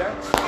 Okay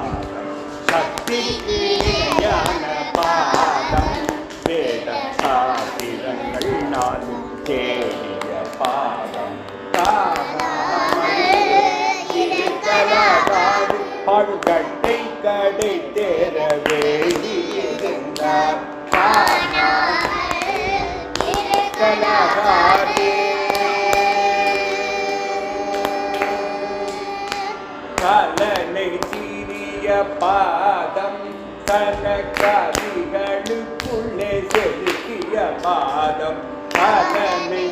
பாதம் சக்திக்கு இணையான பாதம் வேத சாத்திரங்கள் நாளும் தேடிய பாதம் பாடுகட்டை கடை தேர வேண்டியிருந்தார் கலாகார பாதம் தனக்கதிகளுக்குள்ளே செலுத்திய பாதம் தனனை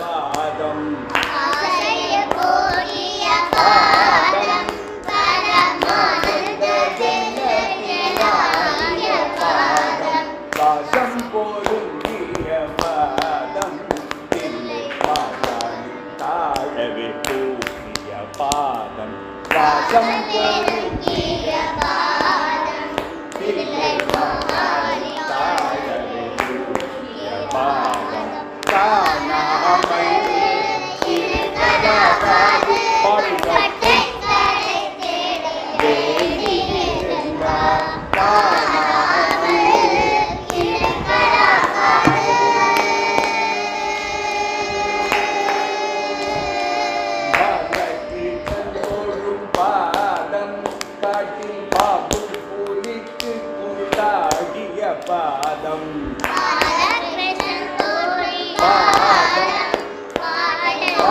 പാദം. പാദം പോലുങ്ങിയ പാദം. താഴെ പാദം. പാദം പോലുങ്ങിയ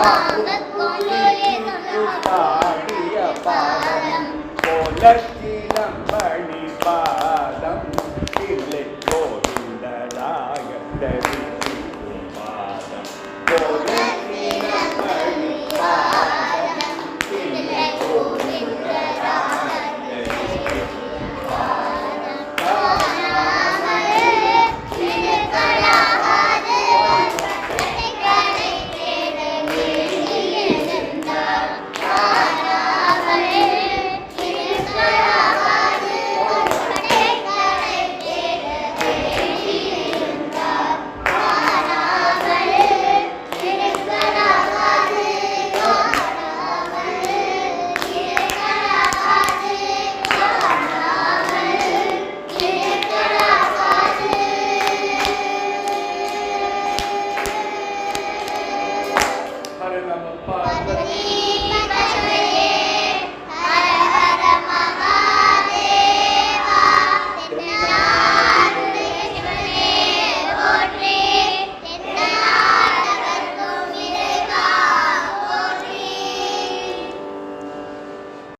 പാലം കൊണ്ടൊരു പാടിയ പാലം പോലെ Padre, la a la.